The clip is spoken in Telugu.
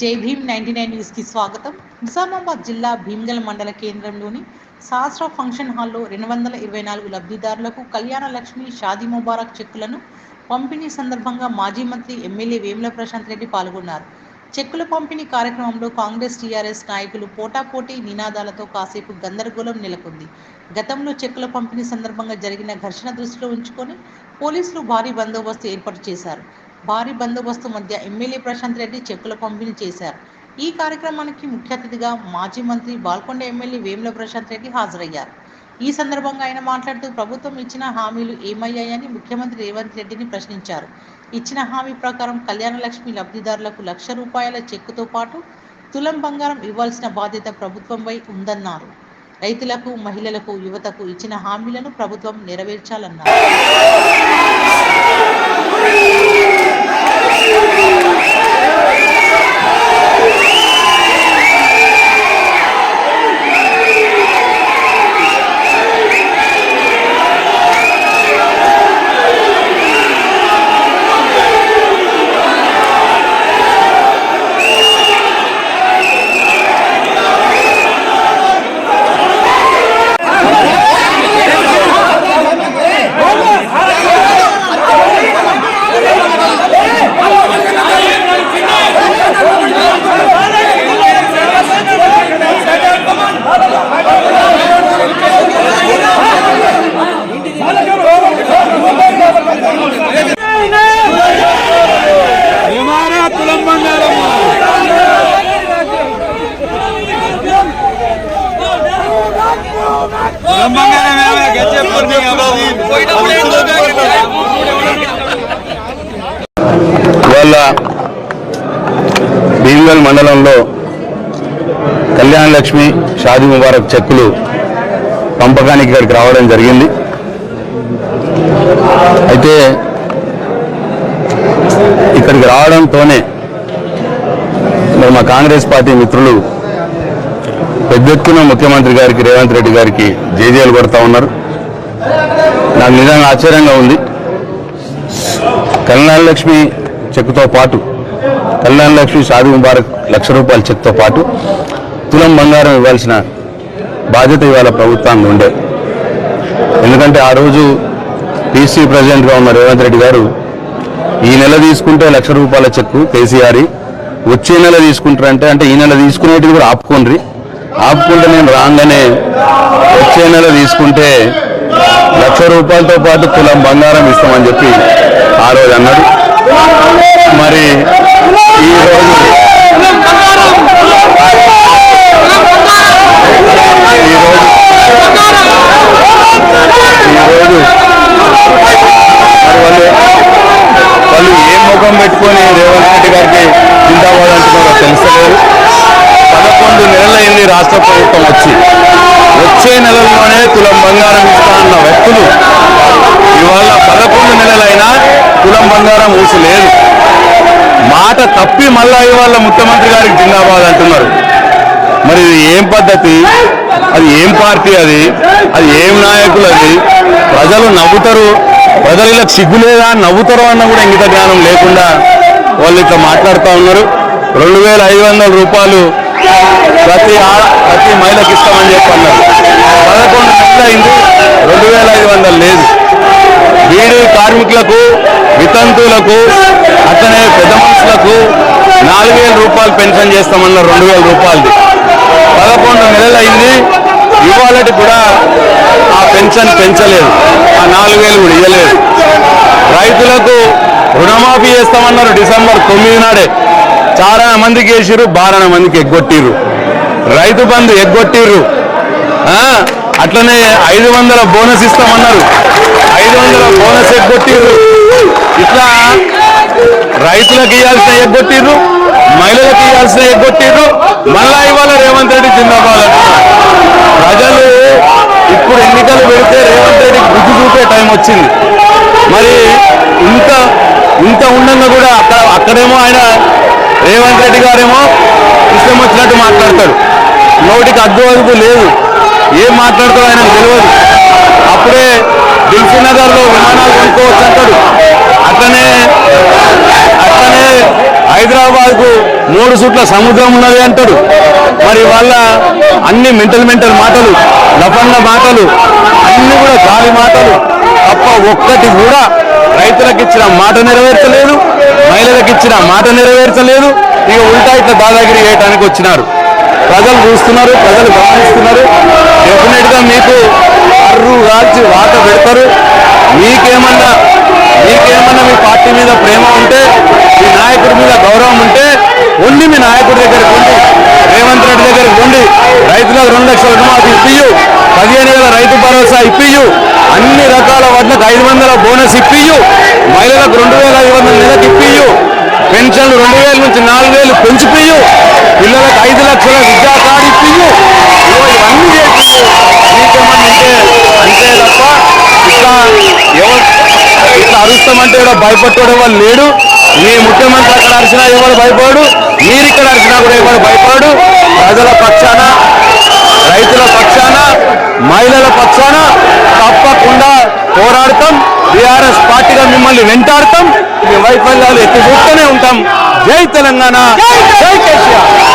జై భీమ్ నైన్టీ నైన్ న్యూస్కి స్వాగతం. నిజామాబాద్ జిల్లా భీమ్గల్ మండల కేంద్రంలోని శాస్త్ర ఫంక్షన్ హాల్లో రెండు వందల ఇరవై నాలుగు లబ్ధిదారులకు కళ్యాణ లక్ష్మి షాదీ ముబారక్ చెక్కులను పంపిణీ సందర్భంగా మాజీ మంత్రి ఎమ్మెల్యే వేముల ప్రశాంత్ రెడ్డి పాల్గొన్నారు. చెక్కుల పంపిణీ కార్యక్రమంలో కాంగ్రెస్ టీఆర్ఎస్ నాయకులు పోటాపోటీ నినాదాలతో కాసేపు గందరగోళం నెలకొంది. గతంలో చెక్కుల పంపిణీ సందర్భంగా జరిగిన ఘర్షణ దృష్టిలో ఉంచుకొని పోలీసులు భారీ బందోబస్తు ఏర్పాటు చేశారు. భారీ బందోబస్తు మధ్య ఎమ్మెల్యే ప్రశాంత్ రెడ్డి చెక్కుల పంపిణీ చేశారు. ఈ కార్యక్రమానికి ముఖ్య అతిథిగా మాజీ మంత్రి బాల్కొండ ఎమ్మెల్యే వేముల ప్రశాంత్ రెడ్డి హాజరయ్యారు. ఈ సందర్భంగా ఆయన మాట్లాడుతూ ప్రభుత్వం ఇచ్చిన హామీలు ఏమయ్యాయని ముఖ్యమంత్రి రేవంత్ రెడ్డిని ప్రశ్నించారు. ఇచ్చిన హామీ ప్రకారం కళ్యాణ లక్ష్మి లబ్ధిదారులకు లక్ష రూపాయల చెక్కుతో పాటు తులం బంగారం ఇవ్వాల్సిన బాధ్యత ప్రభుత్వంపై ఉందన్నారు. రైతులకు మహిళలకు యువతకు ఇచ్చిన హామీలను ప్రభుత్వం నెరవేర్చాలన్నారు. తులం బంగారం ఇవాళ మండలంలో కళ్యాణ లక్ష్మి షాదీ ముబారక్ చెక్కులు పంపకానికి ఇక్కడికి రావడం జరిగింది. అయితే ఇక్కడికి రావడంతోనే మరి మా కాంగ్రెస్ పార్టీ మిత్రులు పెద్ద ఎత్తున ముఖ్యమంత్రి గారికి రేవంత్ రెడ్డి గారికి జేజేలు కొడతా ఉన్నారు. నాకు నిజంగా ఆశ్చర్యంగా ఉంది. కళ్యాణ లక్ష్మి చెక్తో పాటు కళ్యాణ లక్ష్మి సాధు ముబారక్ లక్ష రూపాయల చెక్తో పాటు తులం బంగారం ఇవ్వాల్సిన బాధ్యత ఇవాళ ప్రభుత్వానికి ఉండే. ఎందుకంటే ఆ రోజు పీసీ ప్రెసిడెంట్గా ఉన్న రేవంత్ రెడ్డి గారు ఈ నెల తీసుకుంటే లక్ష రూపాయల చెక్కు కేసీఆర్ వచ్చే నెల తీసుకుంటారంటే అంటే ఈ నెల తీసుకునేటివి కూడా ఆపుకోండి ఆపుకుంటే నేను రాగానే. వచ్చే నెల తీసుకుంటే లక్ష రూపాయలతో పాటు కులం బంగారం ఇస్తామని చెప్పి ఆ రోజు అన్నాడు. మరి ఈ రోజు ఈ రోజు ఈ రోజు మరి వాళ్ళు వాళ్ళు ఏ ముఖం పెట్టుకొని రేవంత్ రెడ్డి గారికి జిందాబాద్ అంటున్నారో తెలుసలేదు పదకొండు నెలలైంది రాష్ట్ర ప్రభుత్వం వచ్చి వచ్చే నెలల్లోనే తులం బంగారం ఇస్తా అన్న వ్యక్తులు. ఇవాళ పదకొండు నెలలైనా తులం బంగారం ఊసలేదు. మాట తప్పి మళ్ళా ఇవాళ ముఖ్యమంత్రి గారికి జిందాబాద్ అంటున్నారు. మరి ఇది ఏం పద్ధతి? అది ఏం పార్టీ అది? అది ఏం నాయకులు అది? ప్రజలు నవ్వుతారు. ప్రజలు ఇలా సిగ్గులేదా? నవ్వుతారు అన్న కూడా ఇంగిత జ్ఞానం లేకుండా వాళ్ళు ఇట్లా మాట్లాడుతూ ఉన్నారు. రెండు వేల ఐదు వందల రూపాయలు ప్రతి ప్రతి మహిళకి ఇస్తామని చెప్పి అన్నారు పదకొండు నెలలు అయింది రెండు వేల ఐదు వందలు లేదు. బీడీ కార్మికులకు వితంతువులకు అట్లనే పెద్ద మనుషులకు నాలుగు వేల రూపాయలు పెన్షన్ చేస్తామన్నారు రెండు వేల రూపాయలది. పదకొండు నెలలు అయింది ఇవాళటి కూడా ఆ పెన్షన్ పెంచలేదు. ఆ నాలుగు వేలు కూడా ఇవ్వలేదు రైతులకు రుణమాఫీ చేస్తామన్నారు డిసెంబర్ తొమ్మిది నాడే. చాలా మందికి వేసిర్రు బారణ మందికి ఎగ్గొట్టిర్రు. రైతు బంధు ఎగ్గొట్టిర్రు. అట్లనే ఐదు వందల బోనస్ ఇస్తామన్నారు. ఐదు వందల బోనస్ ఎగ్గొట్టిర్రు. ఇట్లా రైతులకు ఇవ్వాల్సిన ఎగ్గొట్టిర్రు మహిళలకు ఇవ్వాల్సిన ఎగ్గొట్టిర్రు మళ్ళా ఇవాళ రేవంత్ రెడ్డి జిందాబాద్ ప్రజలు ఇప్పుడు ఎన్నికలు పెడితే రేవంత్ రెడ్డి బుద్ధి చూపే టైం వచ్చింది. మరి ఇంత ఇంత ఉండగా కూడా అక్కడ అక్కడేమో ఆయన రేవంత్ రెడ్డి గారేమో ఇష్టం వచ్చినట్టు మాట్లాడతాడు. నోటికి అడ్డు అదుపు లేదు. ఏం మాట్లాడతాడో ఆయనకు తెలియదు. అప్పుడే దిల్సీ నగర్లో విమానాలు కొనుక్కోవచ్చు అంటాడు. అట్లనే అట్లనే హైదరాబాద్కు మూడు సుట్ల సముద్రం ఉన్నది అంటాడు. మరి వాళ్ళ అన్ని మెంటల్ మెంటల్ మాటలు లపండ మాటలు అన్ని కూడా గాలి మాటలు. తప్ప ఒక్కటి కూడా రైతులకు ఇచ్చిన మాట నెరవేర్చలేదు. మహిళలకు ఇచ్చిన మాట నెరవేర్చలేదు. ఇక ఉల్టా ఇట్లా దాదాగిరి చేయడానికి వచ్చినారు. ప్రజలు చూస్తున్నారు ప్రజలు గమనిస్తున్నారు. డెఫినెట్గా మీకు అర్రు రాల్చి వాత పెడతారు. మీకేమన్నా మీకేమన్నా మీ పార్టీ మీద ప్రేమ ఉంటే మీ నాయకుడి మీద గౌరవం ఉంటే ఉండి మీ నాయకుడి దగ్గరికి ఉండి రేవంత్ రెడ్డి దగ్గరికి ఉండి రైతులకు రెండు లక్షల రుణమాఫీ ఇప్పియు పదిహేను వేల రైతు భరోసా ఇప్పియు అన్ని రకాల వాటికి ఐదు వందల బోనస్ ఇప్పియు మహిళలకు రెండు వేల ఐదు వందల నెలకు ఇప్పియు పెన్షన్లు రెండు వేల నుంచి నాలుగు వేలు పెంచిపియు పిల్లలకు ఐదు లక్షల విద్యా కార్డు ఇప్పియు ఇవన్నీ చేసి మీకేమన్నా అంతే తప్ప ఇట్లా ఎవరు ఇట్లా అరుస్తామంటే కూడా భయపడ్డాడు ఎవరు లేడు. మీ ముఖ్యమంత్రి అక్కడ అరిచినా ఎవరు భయపడు మీరు ఇక్కడ అరిచినా కూడా ఎవరు భయపడు ప్రజల పక్షాన రైతుల పక్షాన మహిళల పక్షాన తప్పకుండా పోరాడతాం. బీఆర్ఎస్ పార్టీగా మిమ్మల్ని వెంటాడతాం. మీ వైఫల్యాలు ఎత్తి చూస్తూనే ఉంటాం. జై తెలంగాణ. జై కేసీఆర్.